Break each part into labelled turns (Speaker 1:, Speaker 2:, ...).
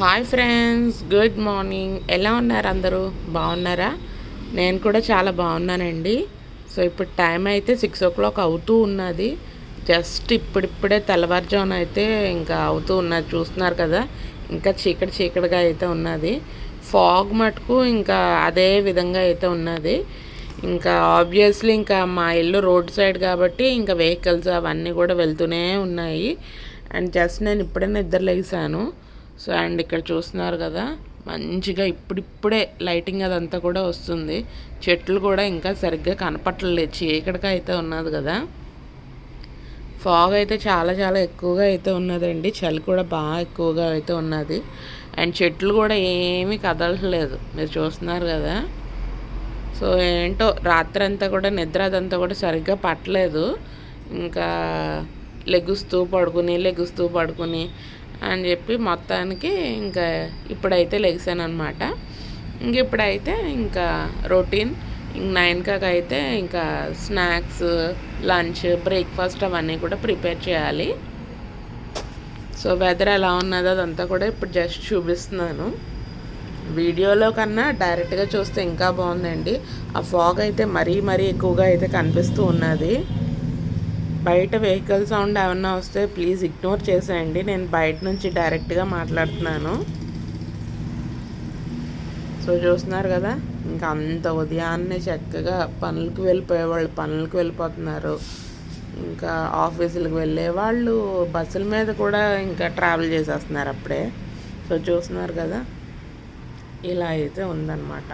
Speaker 1: Hi friends good morning ఎలా ఉన్నారు అందరూ? బాగున్నారా? నేను కూడా చాలా బాగున్నానండి. సో ఇప్పుడు టైం అయితే సిక్స్ ఓ క్లాక్ అవుతూ ఉన్నది. జస్ట్ ఇప్పుడిప్పుడే తెల్లవారుజామున అయితే ఇంకా అవుతూ ఉన్నది. చూస్తున్నారు కదా? ఇంకా చీకటి చీకటిగా అయితే ఉన్నది. ఫాగ్ మటుకు ఇంకా అదే విధంగా అయితే ఉన్నది. ఇంకా ఆబ్వియస్లీ ఇంకా మా ఇల్లు రోడ్ సైడ్ కాబట్టి ఇంకా వెహికల్స్ అవన్నీ కూడా వెళ్తూనే ఉన్నాయి. అండ్ జస్ట్ నేను ఇప్పుడే నిద్ర లేసాను. సో అండ్ ఇక్కడ చూస్తున్నారు కదా మంచిగా ఇప్పుడిప్పుడే లైటింగ్ అదంతా కూడా వస్తుంది. చెట్లు కూడా ఇంకా సరిగ్గా కనపట్టలేదు చీకటిగా అయితే ఉన్నది కదా. ఫాగ్ అయితే చాలా చాలా ఎక్కువగా అయితే ఉన్నదండి. చలి కూడా బాగా ఎక్కువగా అయితే ఉన్నది. అండ్ చెట్లు కూడా ఏమీ కదలట్లేదు. మీరు చూస్తున్నారు కదా. సో ఏంటో రాత్రి అంతా కూడా నిద్ర అదంతా కూడా సరిగ్గా పట్టలేదు. ఇంకా లెగుస్తూ పడుకుని లెగుస్తూ పడుకుని అని చెప్పి మొత్తానికి ఇంకా ఇప్పుడైతే లెగిసాను అనమాట ఇంక ఇప్పుడైతే ఇంకా రొటీన్ ఇంక నైన్ కాక అయితే ఇంకా స్నాక్స్ లంచ్ బ్రేక్ఫాస్ట్ అవన్నీ కూడా ప్రిపేర్ చేయాలి. సో వెదర్ ఎలా ఉన్నదో అదంతా కూడా ఇప్పుడు జస్ట్ చూపిస్తున్నాను. వీడియోలో కన్నా డైరెక్ట్గా చూస్తే ఇంకా బాగుందండి. ఆ ఫాగ్ అయితే మరీ మరీ ఎక్కువగా అయితే కనిపిస్తూ ఉన్నది. బయట వెహికల్ సౌండ్ ఏమన్నా వస్తే ప్లీజ్ ఇగ్నోర్ చేసేయండి. నేను బయట నుంచి డైరెక్ట్గా మాట్లాడుతున్నాను. సో చూస్తున్నారు కదా ఇంకా అంత ఉదయాన్నే చక్కగా పనులకు వెళ్ళిపోయే వాళ్ళు పనులకు వెళ్ళిపోతున్నారు. ఇంకా ఆఫీసులకు వెళ్ళే వాళ్ళు బస్సుల మీద కూడా ఇంకా ట్రావెల్ చేసేస్తున్నారు అప్పుడే. సో చూస్తున్నారు కదా ఇలా అయితే ఉందన్నమాట.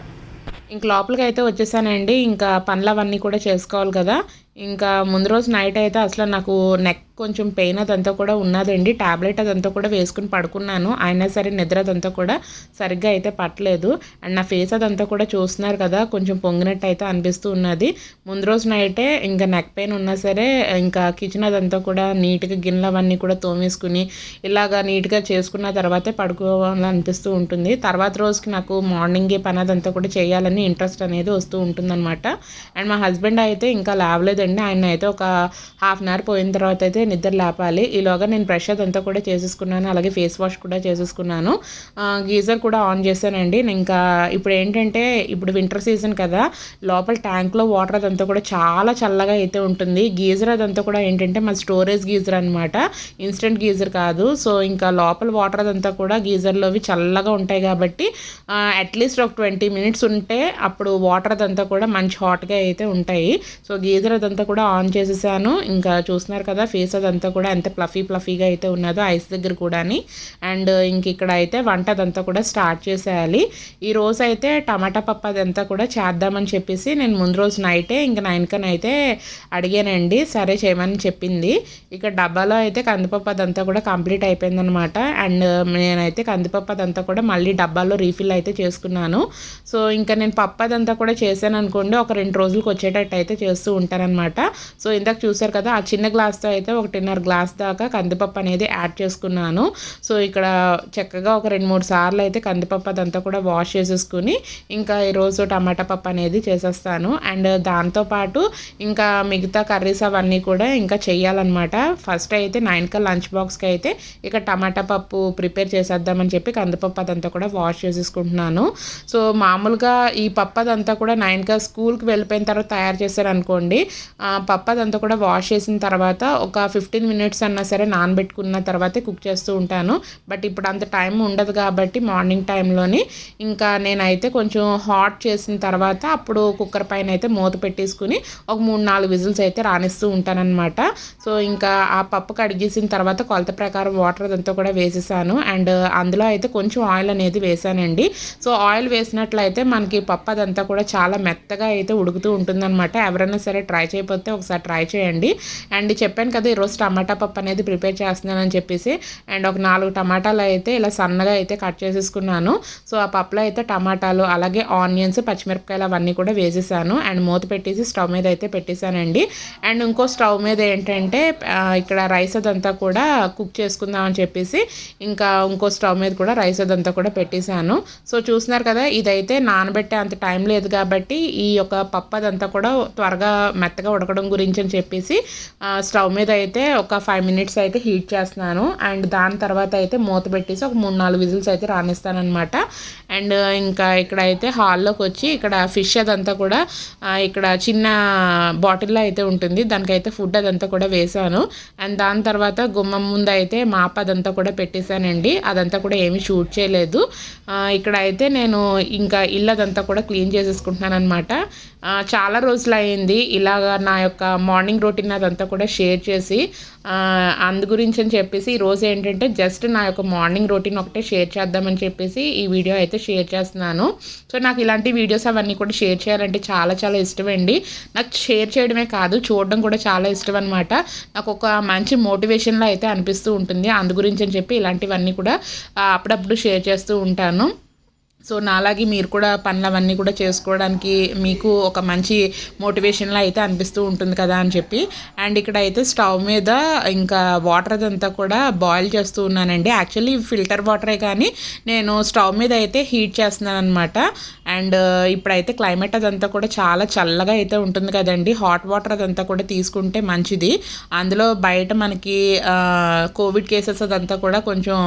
Speaker 1: ఇంక లోపలికి అయితే వచ్చేసానండి. ఇంకా పనులు అవన్నీ కూడా చేసుకోవాలి కదా. ఇంకా ముందు రోజు నైట్ అయితే అసలు నాకు నెక్ కొంచెం పెయిన్ అదంతా కూడా ఉన్నదండి. ట్యాబ్లెట్ అదంతా కూడా వేసుకుని పడుకున్నాను. అయినా సరే నిద్ర అదంతా కూడా సరిగ్గా అయితే పట్టలేదు. అండ్ నా ఫేస్ అదంతా కూడా చూస్తున్నారు కదా కొంచెం పొంగినట్టు అయితే అనిపిస్తూ ఉన్నది. ముందు రోజు నైటే ఇంకా నెక్ పెయిన్ ఉన్నా సరే ఇంకా కిచెన్ అదంతా కూడా నీట్గా గిన్నెలు అవన్నీ కూడా తోమేసుకుని ఇలాగా నీట్గా చేసుకున్న తర్వాతే పడుకోవాలని అనిపిస్తూ ఉంటుంది. తర్వాత రోజుకి నాకు మార్నింగే పని అదంతా కూడా చేయాలని ఇంట్రెస్ట్ అనేది వస్తూ ఉంటుందన్నమాట. అండ్ మా హస్బెండ్ అయితే ఇంకా అండి ఆయన అయితే ఒక హాఫ్ అన్ అవర్ పోయిన తర్వాత అయితే నిద్ర లేపాలి. ఈలోగా నేను బ్రష్ అదంతా కూడా చేసేసుకున్నాను. అలాగే ఫేస్ వాష్ కూడా చేసేసుకున్నాను. గీజర్ కూడా ఆన్ చేశానండి. ఇంకా ఇప్పుడు ఏంటంటే ఇప్పుడు వింటర్ సీజన్ కదా లోపల ట్యాంక్లో వాటర్ అదంతా కూడా చాలా చల్లగా అయితే ఉంటుంది. గీజర్ అదంతా కూడా ఏంటంటే మా స్టోరేజ్ గీజర్ అనమాట ఇన్స్టెంట్ గీజర్ కాదు. సో ఇంకా లోపల వాటర్ అదంతా కూడా గీజర్లోవి చల్లగా ఉంటాయి కాబట్టి అట్లీస్ట్ ఒక ట్వంటీ మినిట్స్ ఉంటే అప్పుడు వాటర్ అదంతా కూడా మంచి హాట్గా అయితే ఉంటాయి. సో గీజర్ అదంతా కూడా ఆన్ చేసేసాను. ఇంకా చూస్తున్నారు కదా ఫేస్ అదంతా కూడా ఎంత ప్లఫీ ప్లఫీగా అయితే ఉన్నదో ఐస్ దగ్గర కూడా అండ్ ఇంక ఇక్కడ అయితే వంట అదంతా కూడా స్టార్ట్ చేసేయాలి. ఈ రోజు అయితే టమాటా పప్పు అదంతా కూడా చేద్దామని చెప్పేసి నేను ముందు రోజు నైటే ఇంక నైన్కన్ అయితే అడిగానండి. సరే చేయమని చెప్పింది. ఇక డబ్బాలో అయితే కందిపప్పు అదంతా కూడా కంప్లీట్ అయిపోయిందనమాట. అండ్ నేనైతే కందిపప్పు అదంతా కూడా మళ్ళీ డబ్బాలో రీఫిల్ అయితే చేసుకున్నాను. సో ఇంకా నేను పప్పు అదంతా కూడా చేశాను అనుకోండి ఒక రెండు రోజులకు వచ్చేటట్టు అయితే చేస్తూ ఉంటానన్నమాట సో ఇందాక చూసారు కదా ఆ చిన్న గ్లాస్తో అయితే ఒకటిన్నర గ్లాస్ దాకా కందిపప్పు అనేది యాడ్ చేసుకున్నాను. సో ఇక్కడ చక్కగా ఒక రెండు మూడు సార్లు అయితే కందిపప్పు అదంతా కూడా వాష్ చేసేసుకుని ఇంకా ఈరోజు టమాటా పప్పు అనేది చేసేస్తాను. అండ్ దాంతోపాటు ఇంకా మిగతా కర్రీస్ అవన్నీ కూడా ఇంకా చేయాలన్నమాట. ఫస్ట్ అయితే నైన్కా లంచ్ బాక్స్కి అయితే ఇక టమాటా పప్పు ప్రిపేర్ చేసేద్దామని చెప్పి కందిపప్పు అదంతా కూడా వాష్ చేసేసుకుంటున్నాను. సో మామూలుగా ఈ పప్పు అదంతా కూడా నైన్కా స్కూల్కి వెళ్ళిపోయిన తర్వాత తయారు చేశారనుకోండి పప్పు అదంతా కూడా వాష్ చేసిన తర్వాత ఒక ఫిఫ్టీన్ మినిట్స్ అన్నా సరే నానబెట్టుకున్న తర్వాతే కుక్ చేస్తూ ఉంటాను. బట్ ఇప్పుడు అంత టైం ఉండదు కాబట్టి మార్నింగ్ టైంలోని ఇంకా నేనైతే కొంచెం హాట్ చేసిన తర్వాత అప్పుడు కుక్కర్ పైన అయితే మూత పెట్టేసుకుని ఒక మూడు నాలుగు విజిల్స్ అయితే రాణిస్తూ ఉంటానన్నమాట. సో ఇంకా ఆ పప్పు కడిగేసిన తర్వాత కొలత ప్రకారం వాటర్ అదంతా కూడా వేసేసాను. అండ్ అందులో అయితే కొంచెం ఆయిల్ అనేది వేసానండి. సో ఆయిల్ వేసినట్లయితే మనకి పప్పు అదంతా కూడా చాలా మెత్తగా అయితే ఉడుకుతూ ఉంటుందన్నమాట. ఎవరైనా సరే ట్రై లేకపోతే ఒకసారి ట్రై చేయండి. అండ్ చెప్పాను కదా ఈరోజు టమాటా పప్పు అనేది ప్రిపేర్ చేస్తున్నానని చెప్పేసి అండ్ ఒక నాలుగు టమాటాలు అయితే ఇలా సన్నగా అయితే కట్ చేసేసుకున్నాను. సో ఆ పప్పులో అయితే టమాటాలు అలాగే ఆనియన్స్ పచ్చిమిరపకాయలు అవన్నీ కూడా వేసేసాను. అండ్ మూత పెట్టేసి స్టవ్ మీద అయితే పెట్టేశానండి. అండ్ ఇంకో స్టవ్ మీద ఏంటంటే ఇక్కడ రైస్ అదంతా కూడా కుక్ చేసుకుందామని చెప్పేసి ఇంకా ఇంకో స్టవ్ మీద కూడా రైస్ అదంతా కూడా పెట్టేశాను. సో చూస్తున్నారు కదా ఇదైతే నానబెట్టే అంత టైం లేదు కాబట్టి ఈ యొక్క పప్పు అదంతా కూడా త్వరగా మెత్తగా
Speaker 2: ఉడకడం గురించి అని చెప్పేసి స్టవ్ మీద అయితే ఒక ఫైవ్ మినిట్స్ అయితే హీట్ చేస్తున్నాను. అండ్ దాని తర్వాత అయితే మూత పెట్టేసి ఒక మూడు నాలుగు విజిల్స్ అయితే రాణిస్తానమాట అండ్ ఇంకా ఇక్కడ అయితే హాల్లోకి వచ్చి ఇక్కడ ఫిష్ అదంతా కూడా ఇక్కడ చిన్న బాటిల్లో అయితే ఉంటుంది. దానికైతే ఫుడ్ అదంతా కూడా వేసాను. అండ్ దాని తర్వాత గుమ్మం ముందు అయితే మాప అదంతా కూడా పెట్టేశానండి. అదంతా కూడా ఏమీ షూట్ చేయలేదు. ఇక్కడ అయితే నేను ఇంకా ఇల్లు అదంతా కూడా క్లీన్ చేసేసుకుంటున్నాను అనమాట చాలా రోజులు అయింది ఇలాగా నా యొక్క మార్నింగ్ రొటీన్ అదంతా కూడా షేర్ చేసి అందు గురించి అని చెప్పేసి ఈరోజు ఏంటంటే జస్ట్ నా యొక్క మార్నింగ్ రొటీన్ ఒకటే షేర్ చేద్దామని చెప్పేసి ఈ వీడియో అయితే షేర్ చేస్తున్నాను. సో నాకు ఇలాంటి వీడియోస్ అవన్నీ కూడా షేర్ చేయాలంటే చాలా చాలా ఇష్టం అండి నాకు షేర్ చేయడమే కాదు చూడడం కూడా చాలా ఇష్టం అనమాట నాకు ఒక మంచి మోటివేషన్లో అయితే అనిపిస్తూ ఉంటుంది. అందు గురించి అని చెప్పి ఇలాంటివన్నీ కూడా అప్పుడప్పుడు షేర్ చేస్తూ ఉంటాను. సో నాలాగే మీరు కూడా పనులు అవన్నీ కూడా చేసుకోవడానికి మీకు ఒక మంచి మోటివేషన్లా అయితే అనిపిస్తూ ఉంటుంది కదా అని చెప్పి. అండ్ ఇక్కడ అయితే స్టవ్ మీద ఇంకా వాటర్ అదంతా కూడా బాయిల్ చేస్తూ ఉన్నానండి. యాక్చువల్లీ ఫిల్టర్ వాటరే కానీ నేను స్టవ్ మీద అయితే హీట్ చేస్తున్నాను అనమాట అండ్ uh, ఇప్పుడైతే క్లైమేట్ అదంతా కూడా చాలా చల్లగా అయితే ఉంటుంది కదండి. హాట్ వాటర్ అదంతా కూడా తీసుకుంటే మంచిది. అందులో బయట మనకి కోవిడ్ కేసెస్ అదంతా కూడా కొంచెం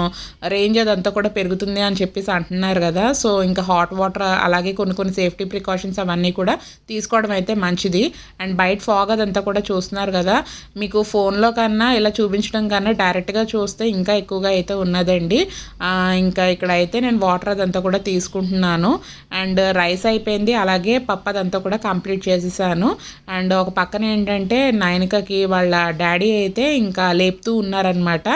Speaker 2: రేంజ్ అదంతా కూడా పెరుగుతుంది అని చెప్పేసి అంటున్నారు కదా. సో సో ఇంకా హాట్ వాటర్ అలాగే కొన్ని కొన్ని సేఫ్టీ ప్రికాషన్స్ అవన్నీ కూడా తీసుకోవడం అయితే మంచిది. అండ్ బయట ఫాగ్ అదంతా కూడా చూస్తున్నారు కదా మీకు ఫోన్లో కన్నా ఇలా చూపించడం కన్నా డైరెక్ట్గా చూస్తే ఇంకా ఎక్కువగా అయితే ఉన్నదండి. ఇంకా ఇక్కడ అయితే నేను వాటర్ అదంతా కూడా తీసుకుంటున్నాను. అండ్ రైస్ అయిపోయింది అలాగే పప్పు అదంతా కూడా కంప్లీట్ చేసేసాను. అండ్ ఒక పక్కన ఏంటంటే నయనికకి వాళ్ళ డాడీ అయితే ఇంకా లేపుతూ ఉన్నారనమాట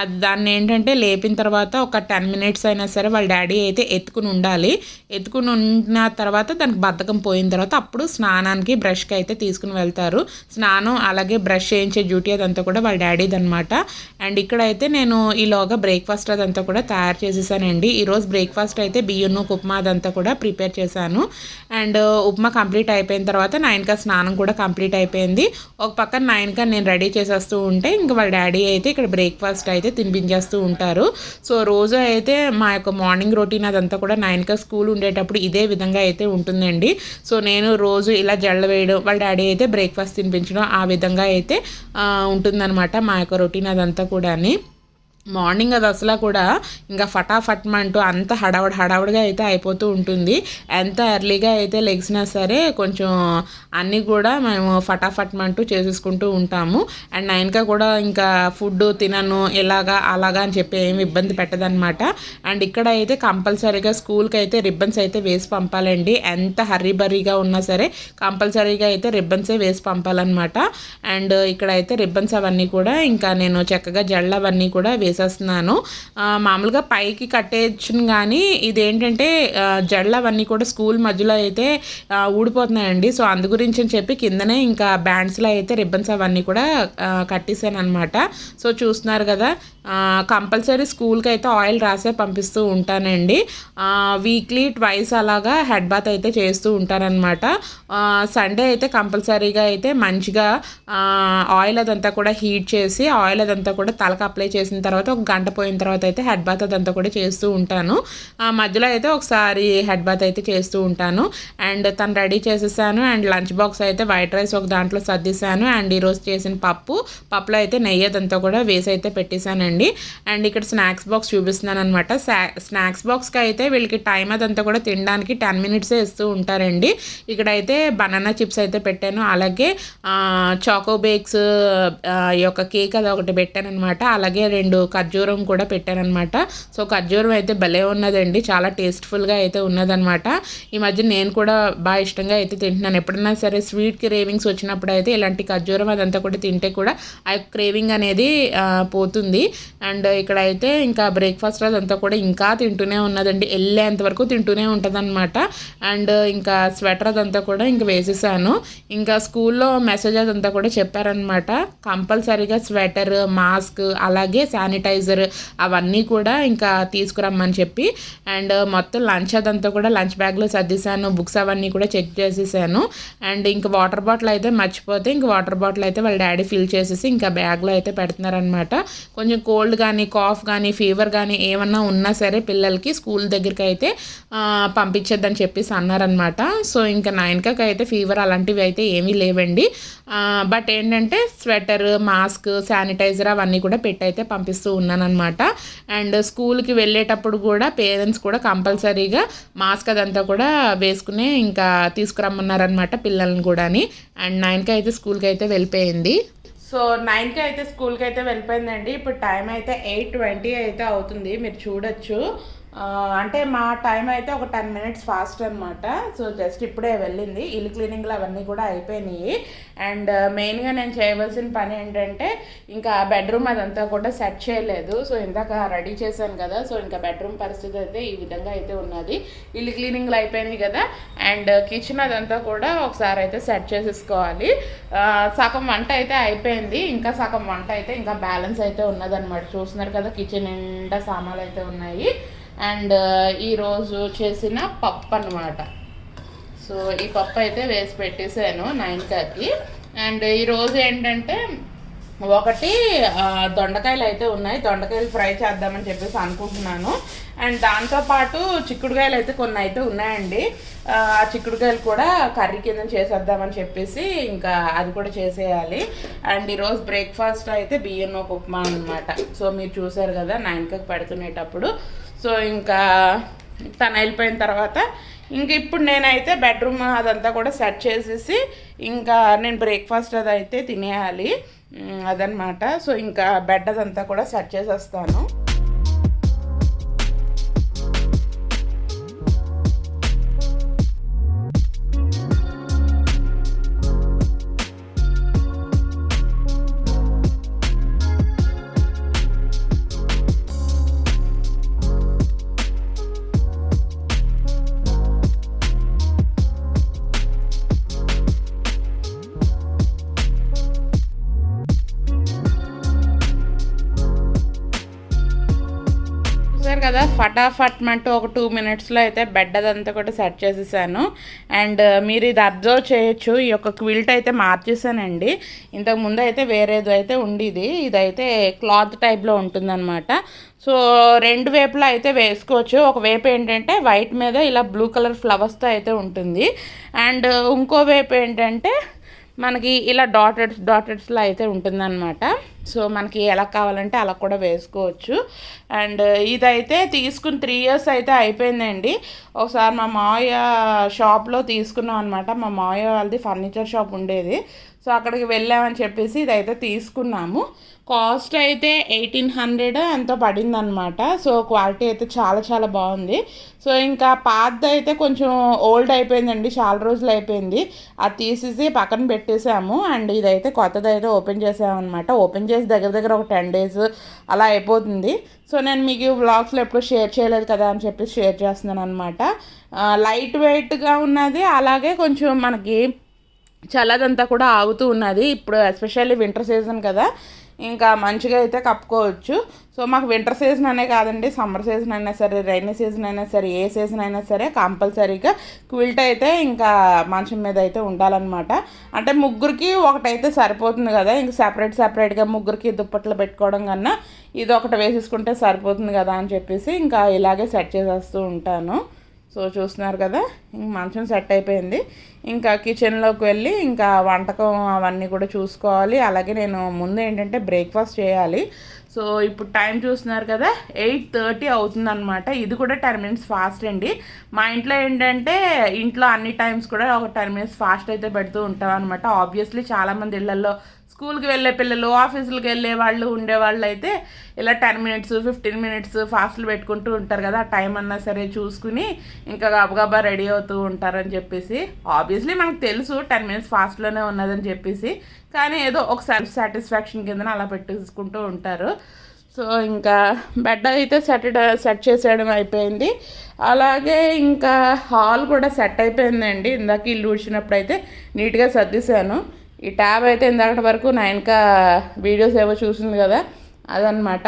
Speaker 2: అది దాన్ని ఏంటంటే లేపిన తర్వాత ఒక టెన్ మినిట్స్ అయినా సరే వాళ్ళ డాడీ అయితే ఎత్తుకుని ఉండాలి. ఎత్తుకుని ఉన్న తర్వాత దానికి బద్ధకం పోయిన తర్వాత అప్పుడు స్నానానికి బ్రష్కి అయితే తీసుకుని వెళ్తారు. స్నానం అలాగే బ్రష్ చేయించే డ్యూటీ అదంతా కూడా వాళ్ళ డాడీది అనమాట అండ్ ఇక్కడైతే నేను ఈలోగా బ్రేక్ఫాస్ట్ అదంతా కూడా తయారు చేసేసానండి. ఈరోజు బ్రేక్ఫాస్ట్ అయితే బియ్యం ఉప్మా అదంతా కూడా ప్రిపేర్ చేశాను. అండ్ ఉప్మా కంప్లీట్ అయిపోయిన తర్వాత నైన్కా స్నానం కూడా కంప్లీట్ అయిపోయింది. ఒక పక్కన నైన్కా నేను రెడీ చేసేస్తూ ఉంటే ఇంకా వాళ్ళ డాడీ అయితే ఇక్కడ బ్రేక్ఫాస్ట్ అయితే తినిపించేస్తూ ఉంటారు. సో రోజు అయితే మా యొక్క మార్నింగ్ రొటీన్ అదంతా కూడా నైన్కా స్కూల్ ఉండేటప్పుడు ఇదే విధంగా అయితే ఉంటుందండి. సో నేను రోజు ఇలా జల్ల వేయడం వాళ్ళ డాడీ అయితే బ్రేక్ఫాస్ట్ తినిపించడం ఆ విధంగా అయితే ఉంటుందన్నమాట మా యొక్క రొటీన్ అదంతా కూడాని. మార్నింగ్ అది అసలు కూడా ఇంకా ఫటాఫట్మంటూ అంత హడావుడి హడావుడిగా అయితే అయిపోతూ ఉంటుంది. ఎంత ఎర్లీగా అయితే లెగ్సినా సరే కొంచెం అన్నీ కూడా మేము ఫటాఫట్మంటూ చేసేసుకుంటూ ఉంటాము. అండ్ నైన్కా కూడా ఇంకా ఫుడ్ తినను ఇలాగా అలాగా అని చెప్పి ఏమి ఇబ్బంది పెట్టదనమాట అండ్ ఇక్కడ అయితే కంపల్సరీగా స్కూల్కి అయితే రిబ్బన్స్ అయితే వేసి పంపాలండి. ఎంత హర్రీ బర్రీగా ఉన్నా సరే కంపల్సరీగా అయితే రిబ్బన్సే వేసి పంపాలన్నమాట. అండ్ ఇక్కడ అయితే రిబ్బన్స్ అవన్నీ కూడా ఇంకా నేను చక్కగా జళ్ళ అవన్నీ కూడా వేసి వేసేస్తున్నాను మామూలుగా పైకి కట్టేయచ్చును కానీ ఇదేంటంటే జడలు అవన్నీ కూడా స్కూల్ మధ్యలో అయితే ఊడిపోతున్నాయండి. సో అందు గురించి అని చెప్పి కిందనే ఇంకా బ్యాండ్స్లో అయితే రిబ్బన్స్ అవన్నీ కూడా కట్టేసాను అనమాట సో చూస్తున్నారు కదా కంపల్సరీ స్కూల్కి అయితే ఆయిల్ రాసే పంపిస్తూ ఉంటానండి. వీక్లీ ట్వైస్ అలాగా హెడ్ బాత్ అయితే చేస్తూ ఉంటానన్నమాట. సండే అయితే కంపల్సరీగా అయితే మంచిగా ఆయిల్ అదంతా కూడా హీట్ చేసి ఆయిల్ అదంతా కూడా తలకు అప్లై చేసిన తర్వాత ఒక గంట పోయిన తర్వాత అయితే హెడ్ బాత్ అదంతా కూడా చేస్తూ ఉంటాను. ఆ మధ్యలో అయితే ఒకసారి హెడ్ బాత్ అయితే చేస్తూ ఉంటాను. అండ్ తను రెడీ చేసేసాను. అండ్ లంచ్ బాక్స్ అయితే వైట్ రైస్ ఒక దాంట్లో సర్దిశాను. అండ్ ఈరోజు చేసిన పప్పు పప్పులో అయితే నెయ్యి అదంతా కూడా వేసి అయితే పెట్టేశానండి. అండ్ ఇక్కడ స్నాక్స్ బాక్స్ చూపిస్తున్నాను అనమాట స్నాక్స్ బాక్స్కి అయితే వీళ్ళకి టైం అదంతా కూడా తినడానికి టెన్ మినిట్సే ఇస్తూ ఉంటారండి. ఇక్కడైతే బనానా చిప్స్ అయితే పెట్టాను. అలాగే చాకో బేక్స్ ఈ యొక్క కేక్ అది ఒకటి పెట్టాను అనమాట అలాగే రెండు ఖర్జూరం కూడా పెట్టానమాట అనమాట సో ఖర్జూరం అయితే భలే ఉన్నదండి. చాలా టేస్ట్ఫుల్గా అయితే ఉన్నదనమాట ఈ మధ్య నేను కూడా బాగా ఇష్టంగా అయితే తింటున్నాను. ఎప్పుడైనా సరే స్వీట్ క్రేవింగ్స్ వచ్చినప్పుడు అయితే ఇలాంటి ఖర్జూరం అదంతా కూడా తింటే కూడా ఆ యొక్క క్రేవింగ్ అనేది పోతుంది. అండ్ ఇక్కడ అయితే ఇంకా బ్రేక్ఫాస్ట్ అదంతా కూడా ఇంకా తింటూనే ఉన్నదండి. వెళ్ళేంత వరకు తింటూనే ఉంటుందన్నమాట. అండ్ ఇంకా స్వెటర్ అదంతా కూడా ఇంకా వేసేసాను. ఇంకా స్కూల్లో మెసేజ్ అదంతా కూడా చెప్పారనమాట కంపల్సరీగా స్వెటర్ మాస్క్ అలాగే శానిటైజర్ అవన్నీ కూడా ఇంకా తీసుకురమ్మని చెప్పి. అండ్ మొత్తం లంచ్ అదంతా కూడా లంచ్ బ్యాగ్లో సర్దిశాను. బుక్స్ అవన్నీ కూడా చెక్ చేసేసాను. అండ్ ఇంకా వాటర్ బాటిల్ అయితే మర్చిపోతే ఇంకా వాటర్ బాటిల్ అయితే వాళ్ళ డాడీ ఫిల్ చేసేసి ఇంకా బ్యాగ్లో అయితే పెడుతున్నారనమాట కొంచెం కోల్డ్ కానీ కాఫ్ కానీ ఫీవర్ కానీ ఏమన్నా ఉన్నా సరే పిల్లలకి స్కూల్ దగ్గరికి అయితే పంపించేద్దని చెప్పేసి అన్నారనమాట సో ఇంకా నైన్కకి అయితే ఫీవర్ అలాంటివి అయితే ఏమీ లేవండి. బట్ ఏంటంటే స్వెటర్ మాస్క్ శానిటైజర్ అవన్నీ కూడా పెట్టి అయితే పంపిస్తూ ఉన్నానమాట అండ్ స్కూల్కి వెళ్ళేటప్పుడు కూడా పేరెంట్స్ కూడా కంపల్సరీగా మాస్క్ అదంతా కూడా వేసుకునే ఇంకా తీసుకురమ్మన్నారనమాట పిల్లల్ని కూడాని. అండ్ నైన్కి అయితే స్కూల్కి అయితే వెళ్ళిపోయింది.
Speaker 1: సో నైన్కి అయితే స్కూల్కి అయితే వెళ్ళిపోయిందండి. ఇప్పుడు టైం అయితే ఎయిట్ ట్వంటీ అయితే అవుతుంది. మీరు చూడొచ్చు. అంటే మా టైం అయితే ఒక టెన్ మినిట్స్ ఫాస్ట్ అనమాట సో జస్ట్ ఇప్పుడే వెళ్ళింది. ఇల్లు క్లీనింగ్లు అవన్నీ కూడా అయిపోయినాయి. అండ్ మెయిన్గా నేను చేయవలసిన పని ఏంటంటే ఇంకా బెడ్రూమ్ అదంతా కూడా సెట్ చేయలేదు. సో ఇందాక రెడీ చేశాను కదా సో ఇంకా బెడ్రూమ్ పరిస్థితి అయితే ఈ విధంగా అయితే ఉన్నది. ఇల్లు క్లీనింగ్లు అయిపోయినాయి కదా అండ్ కిచెన్ అదంతా కూడా ఒకసారి అయితే సెట్ చేసేసుకోవాలి. సగం వంట అయితే అయిపోయింది. ఇంకా సగం వంట అయితే ఇంకా బ్యాలెన్స్ అయితే ఉన్నదన్నమాట. చూస్తున్నారు కదా కిచెన్ నిండా సామాన్లు అయితే ఉన్నాయి. అండ్ ఈరోజు చేసిన పప్పు అన్నమాట. సో ఈ పప్పు అయితే వేసి పెట్టేశాను నైన్కాకి. అండ్ ఈరోజు ఏంటంటే ఒకటి దొండకాయలు అయితే ఉన్నాయి. దొండకాయలు ఫ్రై చేద్దామని చెప్పేసి అనుకుంటున్నాను. అండ్ దాంతోపాటు చిక్కుడుకాయలు అయితే కొన్ని అయితే ఉన్నాయండి. ఆ ఆ చిక్కుడుకాయలు కూడా కర్రీ కింద చేసేద్దామని చెప్పేసి ఇంకా అది కూడా చేసేయాలి. అండ్ ఈరోజు బ్రేక్ఫాస్ట్ అయితే బియ్యం ఒక ఉప్మా అనమాట సో మీరు చూసారు కదా నైన్కి పెడుతునేటప్పుడు. సో ఇంకా తను వెళ్ళిపోయిన తర్వాత ఇంక ఇప్పుడు నేనైతే బెడ్రూమ్ అదంతా కూడా సెట్ చేసేసి ఇంకా నేను బ్రేక్ఫాస్ట్ అది అయితే తినేయాలి అదనమాట సో ఇంకా బెడ్ అదంతా కూడా సెట్ చేసేస్తాను. కదా ఫటాఫట్ అంటూ ఒక టూ మినిట్స్లో అయితే బెడ్ అదంతా కూడా సెట్ చేసేసాను. అండ్ uh, మీరు ఇది అబ్జర్వ్ చేయొచ్చు. ఈ యొక్క క్విల్ట్ అయితే మార్చేసానండి. ఇంతకు ముందు అయితే వేరేది అయితే ఉండేది. ఇదైతే క్లాత్ టైప్లో ఉంటుందన్నమాట. సో రెండు వేపులో అయితే వేసుకోవచ్చు. ఒక వైపు ఏంటంటే వైట్ మీద ఇలా బ్లూ కలర్ ఫ్లవర్స్తో అయితే ఉంటుంది. అండ్ uh, ఇంకో వైపు ఏంటంటే మనకి ఇలా డాటెడ్స్ డాటెడ్స్లో అయితే ఉంటుందన్నమాట. సో మనకి ఎలా కావాలంటే అలా కూడా వేసుకోవచ్చు. అండ్ ఇదైతే తీసుకుని త్రీ ఇయర్స్ అయితే అయిపోయిందండి. ఒకసారి మా మావయ్య షాప్లో తీసుకున్నాం అనమాట మా మావయ్య వాళ్ళది ఫర్నిచర్ షాప్ ఉండేది. సో అక్కడికి వెళ్ళామని చెప్పేసి ఇదైతే తీసుకున్నాము. కాస్ట్ అయితే ఎయిటీన్ హండ్రెడ్ ఎంతో పడింది అనమాట సో క్వాలిటీ అయితే చాలా చాలా బాగుంది. సో ఇంకా పాతది అయితే కొంచెం ఓల్డ్ అయిపోయిందండి చాలా రోజులు అయిపోయింది. అది తీసేసి పక్కన పెట్టేసాము. అండ్ ఇదైతే కొత్తది అయితే ఓపెన్ చేసామన్నమాట. ఓపెన్ చేసి దగ్గర దగ్గర ఒక టెన్ డేస్ అలా అయిపోతుంది. సో నేను మీకు వ్లాగ్స్లో ఎప్పుడు షేర్ చేయలేదు కదా అని చెప్పి షేర్ చేస్తున్నాను అనమాట లైట్ వెయిట్గా ఉన్నది. అలాగే కొంచెం మనకి చల్లదంతా కూడా ఆగుతూ ఉన్నది. ఇప్పుడు ఎస్పెషల్లీ వింటర్ సీజన్ కదా. ఇంకా మంచిగా అయితే కప్పుకోవచ్చు. సో మాకు వింటర్ సీజన్ అనే కాదండి సమ్మర్ సీజన్ అయినా సరే రైనీ సీజన్ అయినా సరే ఏ సీజన్ అయినా సరే కంపల్సరీగా క్విల్ట్ అయితే ఇంకా మంచం మీద అయితే ఉండాలన్నమాట. అంటే ముగ్గురికి ఒకటైతే సరిపోతుంది కదా ఇంక సపరేట్ సపరేట్గా ముగ్గురికి దుప్పట్లు పెట్టుకోవడం కన్నా ఇది ఒకటి వేసేసుకుంటే సరిపోతుంది కదా అని చెప్పేసి ఇంకా ఇలాగే సెట్ చేసేస్తూ ఉంటాను. సో చూస్తున్నారు కదా ఇంక మంచం సెట్ అయిపోయింది. ఇంకా కిచెన్లోకి వెళ్ళి ఇంకా వంటకం అవన్నీ కూడా చూసుకోవాలి. అలాగే నేను ముందు ఏంటంటే బ్రేక్ఫాస్ట్ చేయాలి. సో ఇప్పుడు టైం చూస్తున్నారు కదా ఎయిట్ థర్టీ అవుతుందన్నమాట. ఇది కూడా టెన్ మినిట్స్ ఫాస్ట్ అండి. మా ఇంట్లో ఏంటంటే ఇంట్లో అన్ని టైమ్స్ కూడా ఒక టెన్ మినిట్స్ ఫాస్ట్ అయితే పెడుతూ ఉంటాం అనమాట ఆబ్వియస్లీ చాలామంది ఇళ్ళలో స్కూల్కి వెళ్ళే పిల్లలు ఆఫీసులకు వెళ్ళే వాళ్ళు ఉండేవాళ్ళు అయితే ఇలా టెన్ మినిట్స్ ఫిఫ్టీన్ మినిట్స్ ఫాస్ట్లు పెట్టుకుంటూ ఉంటారు కదా ఆ టైం అన్నా సరే చూసుకుని ఇంకా గబగబా రెడీ అవుతూ ఉంటారని చెప్పేసి. ఆబ్వియస్లీ మనకు తెలుసు టెన్ మినిట్స్ ఫాస్ట్లోనే ఉన్నదని చెప్పేసి కానీ ఏదో ఒక సెల్ఫ్ సాటిస్ఫాక్షన్ కింద అలా పెట్టేసుకుంటూ ఉంటారు. సో ఇంకా బెడ్ అయితే సెట్ సెట్ చేసేయడం అయిపోయింది. అలాగే ఇంకా హాల్ కూడా సెట్ అయిపోయిందండి. ఇందాక ఇల్లు ఊడ్చినప్పుడు అయితే నీట్గా సర్దిశాను. ఈ ట్యాబ్ అయితే ఇందాకటి వరకు నా ఇంకా వీడియోస్ ఏవో చూసింది కదా అదనమాట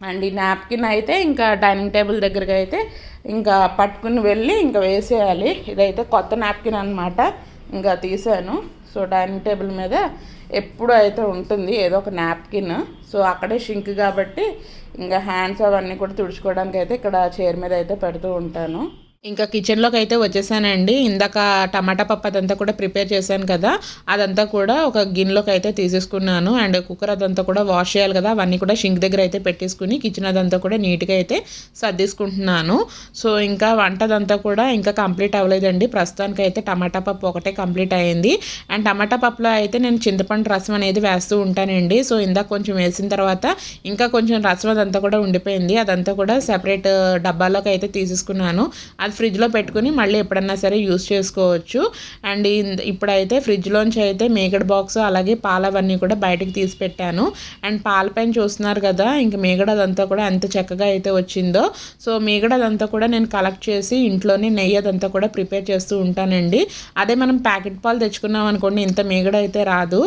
Speaker 1: అండ్ ఈ నాప్కిన్ అయితే ఇంకా డైనింగ్ టేబుల్ దగ్గరికి అయితే ఇంకా పట్టుకుని వెళ్ళి ఇంకా వేసేయాలి. ఇదైతే కొత్త నాప్కిన్ అనమాట ఇంకా తీసాను. సో డైనింగ్ టేబుల్ మీద ఎప్పుడు అయితే ఉంటుంది ఏదో ఒక నాప్కిన్ సో అక్కడే షింక్ కాబట్టి ఇంకా హ్యాండ్స్ అవన్నీ కూడా తుడుచుకోవడానికి అయితే ఇక్కడ చైర్ మీద అయితే పెడుతూ ఉంటాను.
Speaker 2: ఇంకా కిచెన్లోకి అయితే వచ్చేసానండి. ఇందాక టమాటా పప్పు అదంతా కూడా ప్రిపేర్ చేశాను కదా అదంతా కూడా ఒక గిన్నెలోకి అయితే తీసేసుకున్నాను. అండ్ కుక్కర్ అదంతా కూడా వాష్ చేయాలి కదా అవన్నీ కూడా షింక్ దగ్గర అయితే పెట్టేసుకుని కిచెన్ అదంతా కూడా నీట్గా అయితే సర్దేసుకుంటున్నాను. సో ఇంకా వంట అదంతా కూడా ఇంకా కంప్లీట్ అవ్వలేదండి. ప్రస్తుతానికి అయితే టమాటా పప్పు ఒకటే కంప్లీట్ అయ్యింది అండ్ టమాటా పప్పులో అయితే నేను చింతపండు రసం అనేది వేస్తూ ఉంటానండి. సో ఇందాక కొంచెం వేసిన తర్వాత ఇంకా కొంచెం రసం అదంతా కూడా ఉండిపోయింది. అదంతా కూడా సెపరేట్ డబ్బాలోకి అయితే తీసేసుకున్నాను. అది ఫ్రిడ్జ్లో పెట్టుకుని మళ్ళీ ఎప్పుడన్నా సరే యూస్ చేసుకోవచ్చు. అండ్ ఇప్పుడైతే ఫ్రిడ్జ్లోంచి అయితే మేగడ బాక్స్ అలాగే పాలు అవన్నీ కూడా బయటకు తీసి పెట్టాను. అండ్ పాల పైన చూస్తున్నారు కదా ఇంక మేగడదంతా కూడా ఎంత చక్కగా అయితే వచ్చిందో. సో మేగడదంతా కూడా నేను కలెక్ట్ చేసి ఇంట్లోనే నెయ్యి అదంతా కూడా ప్రిపేర్ చేస్తూ ఉంటానండి. అదే మనం ప్యాకెట్ పాలు తెచ్చుకున్నాం అనుకోండి ఇంత మేగడ అయితే రాదు.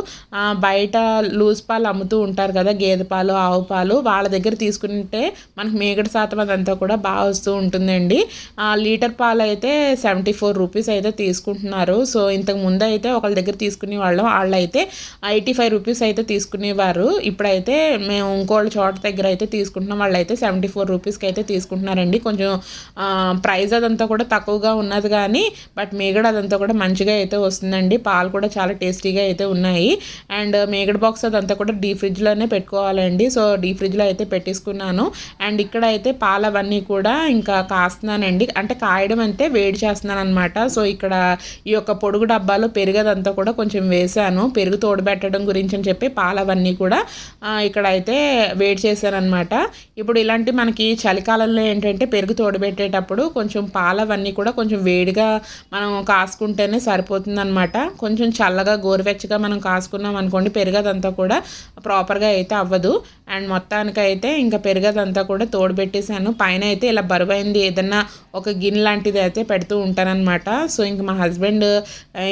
Speaker 2: బయట లూజ్ పాలు అమ్ముతూ ఉంటారు కదా గేదె పాలు ఆవు పాలు వాళ్ళ దగ్గర తీసుకుంటే మనకు మేగడ శాతం అదంతా కూడా బాగా వస్తూ ఉంటుందండి. లీటర్ పాలు అయితే సెవెంటీ ఫోర్ రూపీస్ అయితే తీసుకుంటున్నారు. సో ఇంతకు ముందు అయితే ఒకళ్ళ దగ్గర తీసుకునే వాళ్ళం. వాళ్ళు అయితే ఎయిటీ ఫైవ్ రూపీస్ అయితే తీసుకునేవారు. ఇప్పుడైతే మేము ఇంకోళ్ళ చోట దగ్గర అయితే తీసుకుంటున్నాం. వాళ్ళు అయితే సెవెంటీ ఫోర్ రూపీస్కి అయితే తీసుకుంటున్నారండి. కొంచెం ప్రైస్ అదంతా కూడా తక్కువగా ఉన్నది కానీ బట్ మేగడ అదంతా కూడా మంచిగా అయితే వస్తుందండి. పాలు కూడా చాలా టేస్టీగా అయితే ఉన్నాయి. అండ్ మేగడ బాక్స్ అదంతా కూడా డీ ఫ్రిడ్జ్లోనే పెట్టుకోవాలండి. సో డీ ఫ్రిడ్జ్లో అయితే పెట్టేసుకున్నాను. అండ్ ఇక్కడ అయితే పాలు అవన్నీ కూడా ఇంకా కాస్తున్నానండి. అంటే కాయడం అంటే వేడి చేస్తున్నాను అనమాట సో ఇక్కడ ఈ యొక్క పొడుగు డబ్బాలో పెరుగదంతా కూడా కొంచెం వేసాను. పెరుగు తోడబెట్టడం గురించి అని చెప్పి పాలు అవన్నీ కూడా ఇక్కడ అయితే వేడి చేశాను అనమాట ఇప్పుడు ఇలాంటి మనకి చలికాలంలో ఏంటంటే పెరుగు తోడబెట్టేటప్పుడు కొంచెం పాలు అవన్నీ కూడా కొంచెం వేడిగా మనం కాసుకుంటేనే సరిపోతుంది అనమాట కొంచెం చల్లగా గోరువెచ్చగా మనం కాసుకున్నాం అనుకోండి పెరుగదంతా కూడా ప్రాపర్గా అయితే అవ్వదు. అండ్ మొత్తానికి అయితే ఇంకా పెరుగదంతా కూడా తోడబెట్టేశాను. పైన అయితే ఇలా బరువైంది. ఏదన్నా ఒక గిన్నె లాంటిది అయితే పెడుతూ ఉంటానన్నమాట సో ఇంక మా హస్బెండ్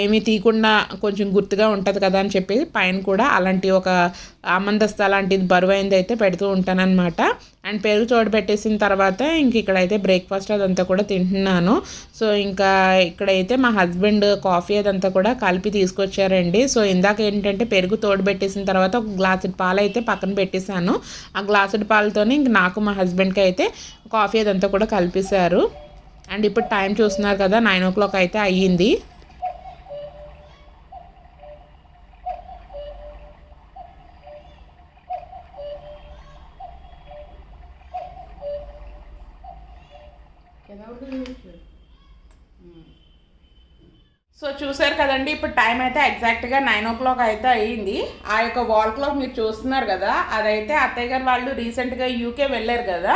Speaker 2: ఏమీ తీయకుండా కొంచెం గుర్తుగా ఉంటుంది కదా అని చెప్పి పైన కూడా అలాంటి ఒక అమందస్త లాంటిది బరువైంది అయితే పెడుతూ ఉంటానన్నమాట. అండ్ పెరుగు తోడు పెట్టేసిన తర్వాత ఇంక ఇక్కడైతే బ్రేక్ఫాస్ట్ అదంతా కూడా తింటున్నాను. సో ఇంకా ఇక్కడైతే మా హస్బెండ్ కాఫీ అదంతా కూడా కలిపి తీసుకొచ్చారండి. సో ఇందాక ఏంటంటే పెరుగు తోడు పెట్టేసిన తర్వాత ఒక గ్లాసుడ్ పాలు అయితే పక్కన పెట్టేశాను. ఆ గ్లాసుడ్ పాలతోనే ఇంక నాకు మా హస్బెండ్కి అయితే కాఫీ అదంతా కూడా కలిపేశారు. అండ్ ఇప్పుడు టైం చూస్తున్నారు కదా నైన్ ఓ క్లాక్ అయితే అయ్యింది.
Speaker 1: సో చూసారు కదండి ఇప్పుడు టైం అయితే ఎగ్జాక్ట్గా నైన్ ఓ క్లాక్ అయితే అయ్యింది. ఆ యొక్క వాల్ క్లాక్ మీరు చూస్తున్నారు కదా అదైతే అత్తయ్య గారు వాళ్ళు రీసెంట్గా యూకే వెళ్ళారు కదా.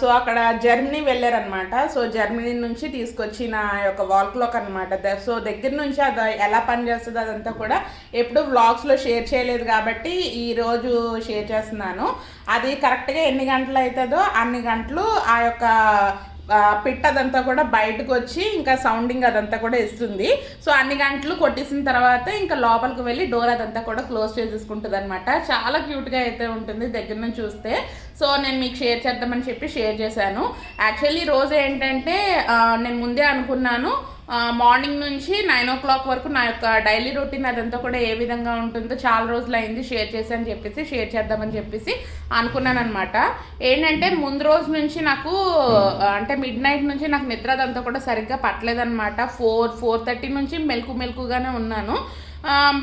Speaker 1: సో అక్కడ జర్మనీ వెళ్ళారనమాట సో జర్మనీ నుంచి తీసుకొచ్చిన ఆ యొక్క వాల్ క్లాక్ అనమాట సో దగ్గర నుంచి అది ఎలా పనిచేస్తుంది అదంతా కూడా ఎప్పుడు వ్లాగ్స్లో షేర్ చేయలేదు కాబట్టి ఈరోజు షేర్ చేస్తున్నాను. అది కరెక్ట్గా ఎన్ని గంటలు అవుతుందో అన్ని గంటలు ఆ యొక్క పిట్ అదంతా కూడా బయటకు వచ్చి ఇంకా సౌండింగ్ అదంతా కూడా ఇస్తుంది. సో అన్ని గంటలు కొట్టేసిన తర్వాత ఇంకా లోపలికి వెళ్ళి డోర్ అదంతా కూడా క్లోజ్ చేసేసుకుంటుంది అనమాట చాలా క్యూట్గా అయితే ఉంటుంది దగ్గర నుంచి చూస్తే. సో నేను మీకు షేర్ చేద్దామని చెప్పి షేర్ చేశాను. యాక్చువల్లీ రోజు ఏంటంటే నేను ముందే అనుకున్నాను మార్నింగ్ నుంచి నైన్ ఓ క్లాక్ వరకు నా యొక్క డైలీ రొటీన్ అదంతా కూడా ఏ విధంగా ఉంటుందో చాలా రోజులు అయింది షేర్ చేశాను చెప్పేసి షేర్ చేద్దామని చెప్పేసి అనుకున్నాను అనమాట ఏంటంటే ముందు రోజు నుంచి నాకు అంటే మిడ్ నైట్ నుంచి నాకు నిద్ర అదంతా కూడా సరిగ్గా పట్టలేదనమాట ఫోర్ ఫోర్ థర్టీ నుంచి మెలకు మెలకుగానే ఉన్నాను.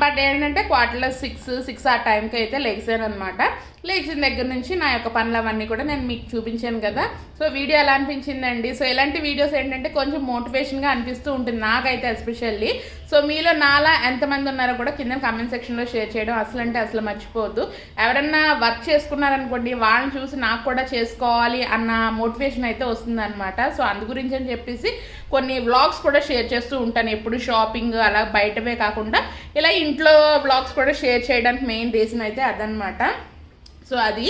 Speaker 1: బట్ ఏంటంటే క్వార్టర్ సిక్స్ సిక్స్ ఆ టైంకి అయితే లెగ్సాను అనమాట లేచిన దగ్గర నుంచి నా యొక్క పనులు అవన్నీ కూడా నేను మీకు చూపించాను కదా. సో వీడియో ఎలా అనిపించిందండి? సో ఇలాంటి వీడియోస్ ఏంటంటే కొంచెం మోటివేషన్గా అనిపిస్తూ ఉంటుంది నాకైతే ఎస్పెషల్లీ. సో మీలో నాలా ఎంతమంది ఉన్నారో కూడా కింద కామెంట్ సెక్షన్లో షేర్ చేయడం అసలు అంటే అసలు మర్చిపోవద్దు. ఎవరన్నా వర్క్ చేసుకున్నారనుకోండి వాళ్ళని చూసి నాకు కూడా చేసుకోవాలి అన్న మోటివేషన్ అయితే వస్తుందన్నమాట. సో అందు గురించి అని చెప్పేసి కొన్ని వ్లాగ్స్ కూడా షేర్ చేస్తూ ఉంటాను. ఎప్పుడు షాపింగ్ అలా బయటవే కాకుండా ఇలా ఇంట్లో వ్లాగ్స్ కూడా షేర్ చేయడానికి మెయిన్ రీజన్ అయితే అదనమాట
Speaker 2: సో అది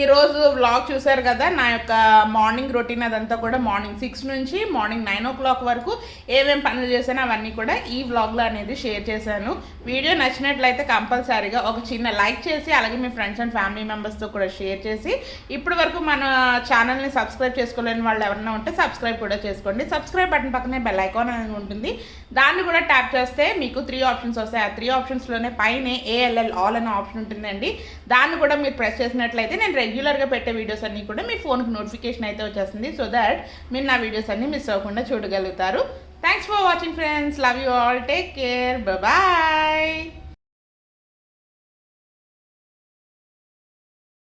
Speaker 2: ఈరోజు వ్లాగ్ చూశారు కదా నా యొక్క మార్నింగ్ రొటీన్ అదంతా కూడా మార్నింగ్ సిక్స్ నుంచి మార్నింగ్ నైన్ ఓ క్లాక్ వరకు ఏమేం పనులు చేశానో అవన్నీ కూడా ఈ వ్లాగ్లో అనేది షేర్ చేశాను. వీడియో నచ్చినట్లయితే కంపల్సరీగా ఒక చిన్న లైక్ చేసి అలాగే మీ ఫ్రెండ్స్ అండ్ ఫ్యామిలీ మెంబర్స్తో కూడా షేర్ చేసి ఇప్పటి వరకు మన ఛానల్ని సబ్స్క్రైబ్ చేసుకోలేని వాళ్ళు ఎవరైనా ఉంటే సబ్స్క్రైబ్ కూడా చేసుకోండి. సబ్స్క్రైబ్ బటన్ పక్కనే బెల్ ఐకాన్ అనేది ఉంటుంది. దాన్ని కూడా ట్యాప్ చేస్తే మీకు త్రీ ఆప్షన్స్ వస్తాయి. ఆ త్రీ ఆప్షన్స్లోనే పైన ఏఎల్ఎల్ ఆల్ అనే ఆప్షన్ ఉంటుందండి. దాన్ని కూడా మీరు ప్రెస్ చేసినట్లయితే నేను రెగ్యులర్గా పెట్టే వీడియోస్ అన్నీ కూడా మీ ఫోన్కి నోటిఫికేషన్ అయితే వచ్చేస్తుంది. సో దట్ మీరు నా వీడియోస్ అన్నీ మిస్ అవ్వకుండా చూడగలుగుతారు. Thanks for watching friends love you all take care bye